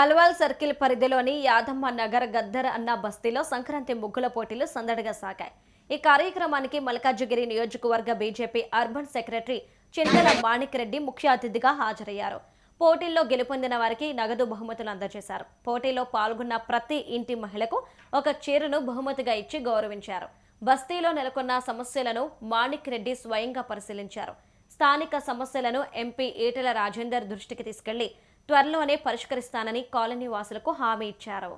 Alwal circle పరిధిలోని యాదమ్మ నగర్ గద్దర్ అన్న బస్తీలో సంక్రాంతి ముగ్గుల పోటీలు సందడిగా సాగాయి. ఈ కార్యక్రమానికి మల్కాజ్గిరి నియోజకవర్గ BJP urban secretary Chintala Manik Reddy ముఖ్య అతిథిగా హాజరయ్యారు. పోటీల్లో గెలుపొందిన వారికి నగదు బహుమతులు అందజేశారు. పోటీలో పాల్గొన్న ప్రతి ఇంటి మహిళకు ఒక చీరను బహుమతిగా ఇచ్చి గౌరవించారు. బస్తీలో నెలకొన్న సమస్యలను మాణిక్ రెడ్డి స్వయంగా పరిశీలించారు. స్థానిక సమస్యలను ఎంపీ ఈటెల రాజేందర్ దృష్టికి తీసుకెళ్ళి త్వరలోనే పరిష్కరిస్తానని కాలనీ వాసులకు హామీ ఇచ్చారు.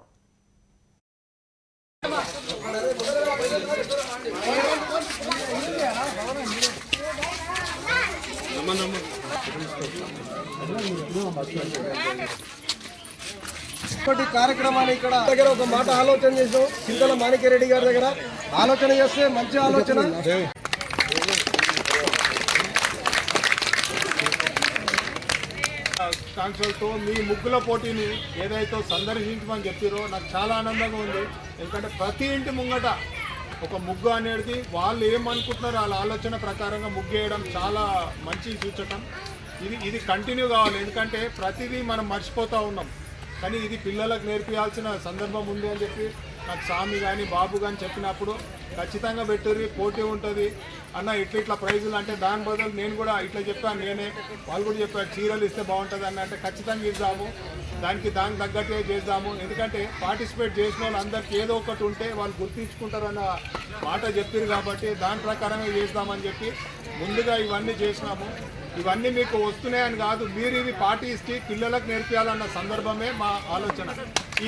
ఇప్పటి కార్యక్రమాన్ని ఇక్కడ దగ్గర ఒక మాట ఆలోచన చేసాం చింతల మాణిక్యరెడ్డి గారి దగ్గర ఆలోచన చేస్తే మంచి ఆలోచన. కాన్సల్తో మీ ముగ్గుల పోటీని ఏదైతే సందర్శించమని చెప్పారో నాకు చాలా ఆనందంగా ఉంది. ఎందుకంటే ప్రతి ఇంటి ముంగట ఒక ముగ్గు అనేది వాళ్ళు ఏమనుకుంటున్నారో వాళ్ళ ఆలోచన ప్రకారంగా ముగ్గు వేయడం చాలా మంచి సూచకం. ఇది ఇది కంటిన్యూ కావాలి. ఎందుకంటే ప్రతిదీ మనం మర్చిపోతూ ఉన్నాం. కానీ ఇది పిల్లలకు నేర్పించాల్సిన సందర్భం ఉంది అని చెప్పి నాకు స్వామి కానీ బాబు కానీ చెప్పినప్పుడు ఖచ్చితంగా పెట్టుర్రి పోటీ ఉంటుంది. అన్న ఇట్లా ఇట్లా ప్రైజులు అంటే దాని బదులు నేను కూడా ఇట్లా చెప్పాను నేనే. వాళ్ళు కూడా చెప్పారు చీరలు ఇస్తే బాగుంటుంది అన్న అంటే ఖచ్చితంగా ఇద్దాము. దానికి దానికి తగ్గట్టే చేద్దాము. ఎందుకంటే పార్టిసిపేట్ చేసిన వాళ్ళు అందరికి ఏదో ఒకటి ఉంటే వాళ్ళు గుర్తించుకుంటారన్న మాట చెప్పారు కాబట్టి దాని ప్రకారమే చేద్దామని చెప్పి ముందుగా ఇవన్నీ చేసినాము. ఇవన్నీ మీకు వస్తున్నాయని కాదు మీరు ఇవి పాటిస్తే పిల్లలకు నేర్పించాలన్న సందర్భమే మా ఆలోచన.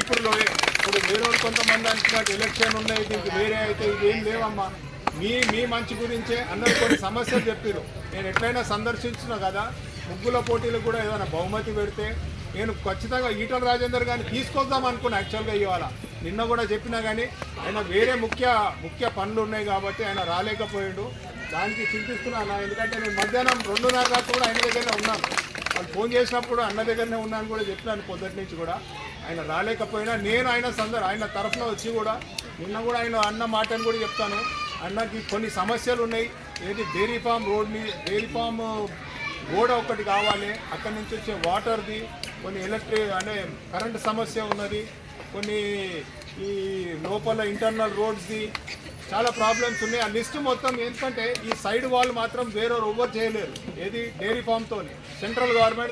ఇప్పుడు ఇప్పుడు వేరే వాళ్ళు కొంతమంది అంటున్నట్టు ఎలక్షన్ ఉన్నాయి దీనికి వేరే అయితే ఇదేం లేవమ్మా. మీ మీ మంచి గురించే అన్నది కొన్ని సమస్యలు చెప్పారు నేను ఎట్లయినా సందర్శించిన కదా ముగ్గుల పోటీలకు కూడా ఏదైనా బహుమతి పెడితే నేను ఖచ్చితంగా ఈటల రాజేందర్ గారిని తీసుకొద్దాం అనుకున్నా యాక్చువల్గా ఇవాళ. నిన్న కూడా చెప్పినా కానీ ఆయన వేరే ముఖ్య ముఖ్య పనులు ఉన్నాయి కాబట్టి ఆయన రాలేకపోయాడు. దానికి చింతిస్తున్నాను? ఎందుకంటే నేను మధ్యాహ్నం రెండున్నర దాకా కూడా ఆయన దగ్గరనే ఉన్నాను. వాళ్ళు ఫోన్ చేసినప్పుడు అన్న దగ్గరనే ఉన్నాను కూడా చెప్పినాను పొద్దుటి నుంచి కూడా. ఆయన రాలేకపోయినా నేను ఆయన సందర్ ఆయన తరఫున వచ్చి కూడా నిన్న కూడా ఆయన అన్న మాటను కూడా చెప్తాను. అన్నకి కొన్ని సమస్యలు ఉన్నాయి. ఏది డైరీ ఫామ్ రోడ్ని డైరీ ఫామ్ గోడ ఒకటి కావాలి. అక్కడి నుంచి వచ్చే వాటర్ది కొన్ని ఎలక్ట్రిక్ అనే కరెంట్ సమస్య ఉన్నది. కొన్ని ఈ లోపల ఇంటర్నల్ రోడ్స్ది చాలా ప్రాబ్లమ్స్ ఉన్నాయి. ఆ లిస్ట్ మొత్తం ఎందుకంటే ఈ సైడ్ వాల్ మాత్రం వేరే ఎవ్వరు చేయలేరు. ఏది డైరీ ఫామ్తో సెంట్రల్ గవర్నమెంట్